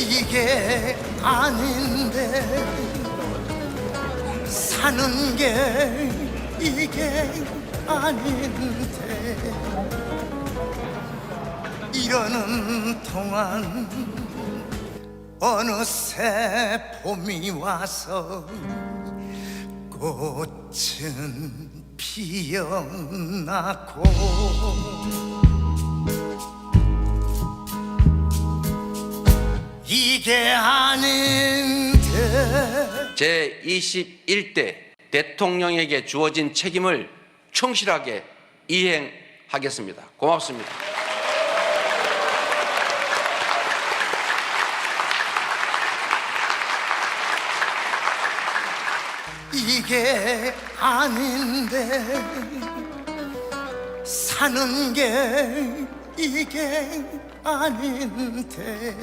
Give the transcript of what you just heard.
이게 아닌데. 사는 게 이게 아닌데. 이러는 동안 어느새 봄이 와서 꽃은 피어나고 이게 아닌데 제 21대 대통령에게 주어진 책임을 충실하게 이행하겠습니다. 고맙습니다. 이게 아닌데 사는 게 이게 아닌데